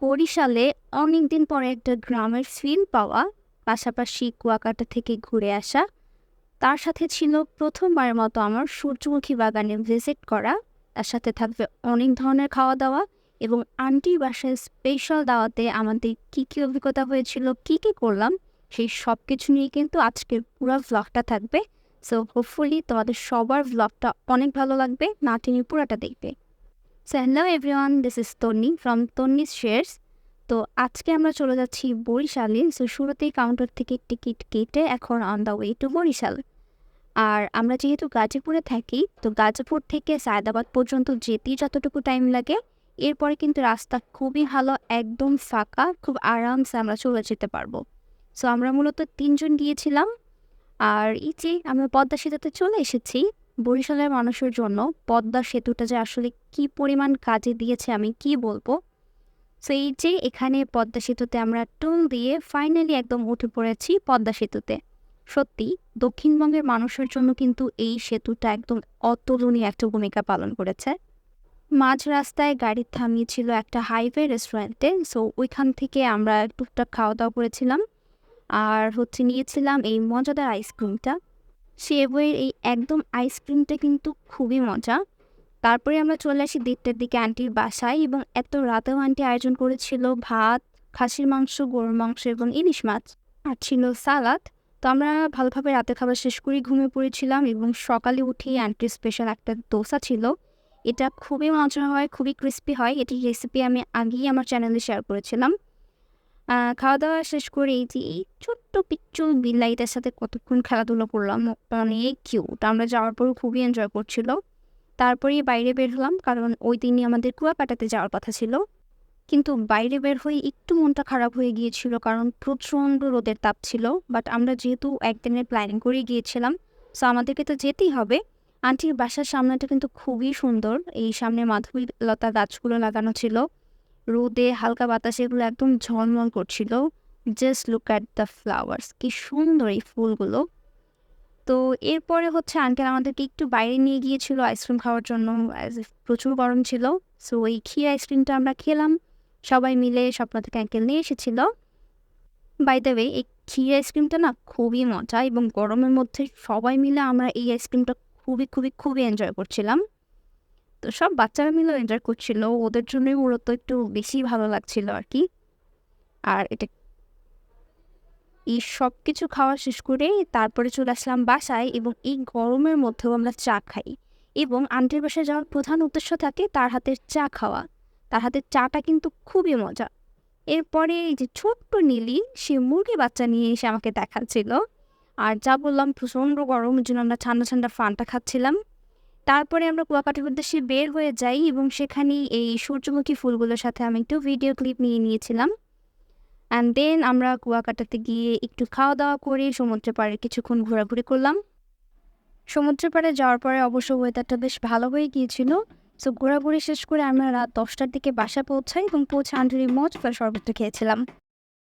বরিশালে অনেকদিন পরে একটা গ্রামের ফিল পাওয়া, পাশাপাশি কুয়াকাটা থেকে ঘুরে আসা। তার সাথে ছিল প্রথমবারের মতো আমার সূর্যমুখী বাগানে ভিজিট করা। তার সাথে থাকবে অনেক ধরনের খাওয়া দাওয়া এবং আন্টির বাসায় স্পেশাল দাওয়াতে আমাদের কী কী অভিজ্ঞতা হয়েছিল, কী কী করলাম, সেই সব কিছু নিয়ে কিন্তু আজকের পুরো ভ্লগটা থাকবে। সো হোপফুলি তোমাদের সবার ভ্লগটা অনেক ভালো লাগবে। না টেনে পুরাটা দেখবে। So hello everyone this is Tonni from Tonni's shares তো আজকে আমরা চলে যাচ্ছি বরিশালে। সো শুরুতেই কাউন্টার থেকে টিকিট কেটে এখন on the way to Barishal. আর আমরা যেহেতু গাজীপুরে থাকি, তো গাজীপুর থেকে সায়দাবাদ পর্যন্ত যেতেই যতটুকু টাইম লাগে, এরপরে কিন্তু রাস্তা খুবই ভালো, একদম ফাঁকা, খুব আরামসে আমরা চলে যেতে পারব। সো আমরা মূলত তিনজন গিয়েছিলাম। আর এই যে আমরা পদ্মা সেতুতে চলে এসেছি বরিশালের মানুষের জন্য পদ্মা সেতুটা যে আসলে কি পরিমাণ কাজে দিয়েছে আমি কি বলব? সো এই যে এখানে পদ্মা সেতুতে আমরা টুল দিয়ে ফাইনালি একদম উঠে পড়েছি পদ্মা সেতুতে। সত্যি, দক্ষিণবঙ্গের মানুষের জন্য কিন্তু এই সেতুটা একদম অতুলনীয় একটা ভূমিকা পালন করেছে। মাঝ রাস্তায় গাড়ি থামিয়েছিল একটা হাইওয়ে রেস্টুরেন্টে সো ওইখান থেকে আমরা টুকটাক খাওয়া দাওয়া করেছিলাম। আর হচ্ছে নিয়েছিলাম এই মজাদার আইসক্রিমটা সেবইয়ের এই একদম আইসক্রিমটা কিন্তু খুবই মজা। তারপরে আমরা চলে আসি দেড়টার দিকে আন্টির বাসায় এবং এত রাতেও আন্টি আয়োজন করেছিল ভাত, খাসির মাংস, গরুর মাংস এবং ইলিশ মাছ আর ছিল সালাদ। তো আমরা ভালোভাবে রাতে খাবার শেষ করে ঘুমিয়ে পড়েছিলাম এবং সকালে উঠেই আন্টির স্পেশাল একটা দোসা ছিল। এটা খুবই মজা হয়, খুবই ক্রিস্পি হয়। এটির রেসিপি আমি আগেই আমার চ্যানেলে শেয়ার করেছিলাম। খাওয়া দাওয়া শেষ করে এই যে এই ছোট্ট পিচ্চু বিল্লাইটার সাথে কতক্ষণ খেলাধুলো করলাম অনেক কিউট আমরা যাওয়ার পরও খুবই এনজয় করছিল। তারপরেই বাইরে বের হলাম, কারণ ওই দিনই আমাদের কুয়াকাটাতে যাওয়ার কথা ছিল। কিন্তু বাইরে বের হয়ে একটু মনটা খারাপ হয়ে গিয়েছিল, কারণ প্রচণ্ড রোদের তাপ ছিল। বাট আমরা যেহেতু একদিনের প্ল্যানিং করে গিয়েছিলাম সো আমাদেরকে তো যেতেই হবে। আন্টির বাসার সামনেটা কিন্তু খুবই সুন্দর। এই সামনে মাধবী লতা গাছগুলো লাগানো ছিল। রোদে হালকা বাতাসে, এগুলো একদম ঝলমল করছিল। Just look at the flowers কি সুন্দর এই ফুলগুলো। তো এরপরে হচ্ছে আঙ্কেল আমাদেরকে একটু বাইরে নিয়ে গিয়েছিল আইসক্রিম খাওয়ার জন্য প্রচুর গরম ছিল। সো এই ক্ষীর আইসক্রিমটা আমরা খেলাম। সবাই মিলে স্বপ্ন থেকে আঙ্কেল নিয়ে এসেছিল। বাই দ্য ওয়ে এই ক্ষীর আইসক্রিমটা না খুবই মজা এবং গরমের মধ্যে সবাই মিলে আমরা এই আইসক্রিমটা খুবই খুবই খুবই এনজয় করছিলাম। তো সব বাচ্চারা মিলেও এনজয় করছিল। ওদের জন্যই মূলত একটু বেশি ভালো লাগছিল আর কি আর এটা এই সব কিছু খাওয়া শেষ করে তারপরে চলে আসলাম বাসায় এবং এই গরমের মধ্যেও আমরা চা খাই এবং আন্টির বাসায় যাওয়ার প্রধান উদ্দেশ্য থাকে তার হাতের চা খাওয়া। তার হাতের চাটা কিন্তু খুবই মজা। এরপরে এই যে ছোট্ট নীলি, সে মুরগি বাচ্চা নিয়ে এসে আমাকে দেখাচ্ছিল। আর যা বললাম প্রচণ্ড গরম ওই জন্য আমরা ঠান্ডা ঠান্ডা ফানটা খাচ্ছিলাম। তারপরে আমরা কুয়াকাটার উদ্দেশ্যে বের হয়ে যাই এবং সেখানে এই সূর্যমুখী ফুলগুলোর সাথে আমি একটু ভিডিও ক্লিপ নিয়ে নিয়েছিলাম। অ্যান্ড দেন আমরা কুয়াকাটাতে গিয়ে একটু খাওয়া দাওয়া করে সমুদ্রের পাড়ে কিছুক্ষণ ঘোরাঘুরি করলাম। সমুদ্রের পাড়ে যাওয়ার পরে অবশ্য ওয়েদারটা বেশ ভালো হয়ে গিয়েছিল। সো ঘোরাঘুরি শেষ করে আমরা রাত দশটার দিকে বাসা পৌঁছাই এবং পৌঁছে আন্টির মজ বা শরবতটা খেয়েছিলাম।